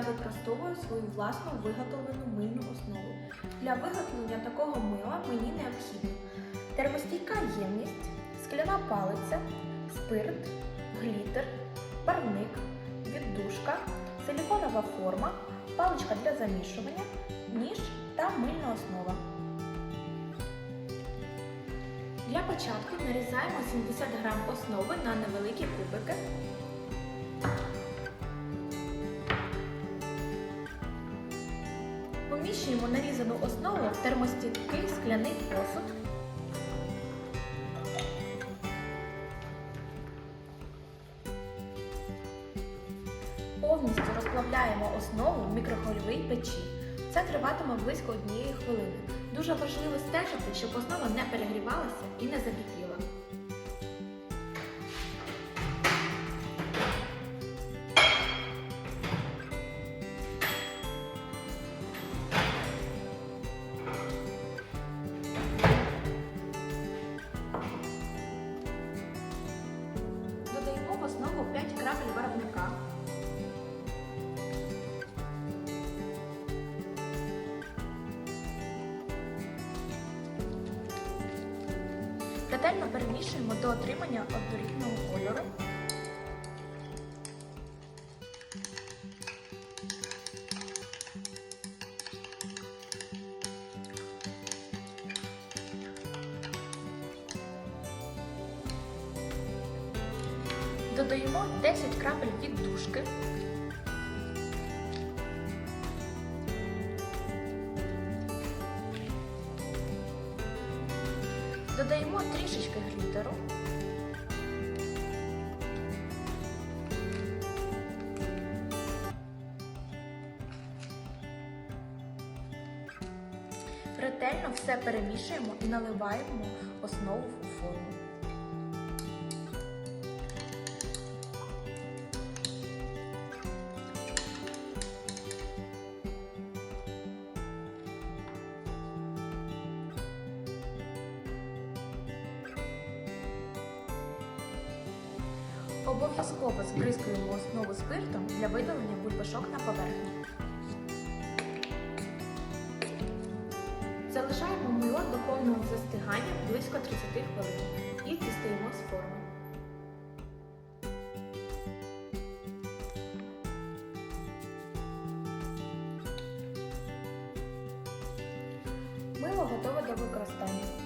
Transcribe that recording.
використовую свою власну виготовлену мильну основу. Для виготовлення такого мила мені необхідно термостійка ємність, скляна палиця, спирт, глітер, барвник, віддушка, силіконова форма, паличка для замішування, ніж та мильна основа. Для початку нарізаємо 70 г основи на невеликі кубики. Поміщуємо нарізану основу в термостійкий скляний посуд. Повністю розплавляємо основу в мікрохвильовій печі. Це триватиме близько однієї хвилини. Дуже важливо стежити, щоб основа не перегрівалася і не закипіла. Ретельно перемішуємо до отримання однорідного кольору. Додаємо 10 крапель віддушки. Додаємо трішечки глітеру. Ретельно все перемішуємо і наливаємо основу у форму. Обов'язково збризкуємо основу спиртом для видалення бульбашок на поверхні. Залишаємо мило до повного застигання близько 30 хвилин і дістаємо з форми. Мило готове до використання.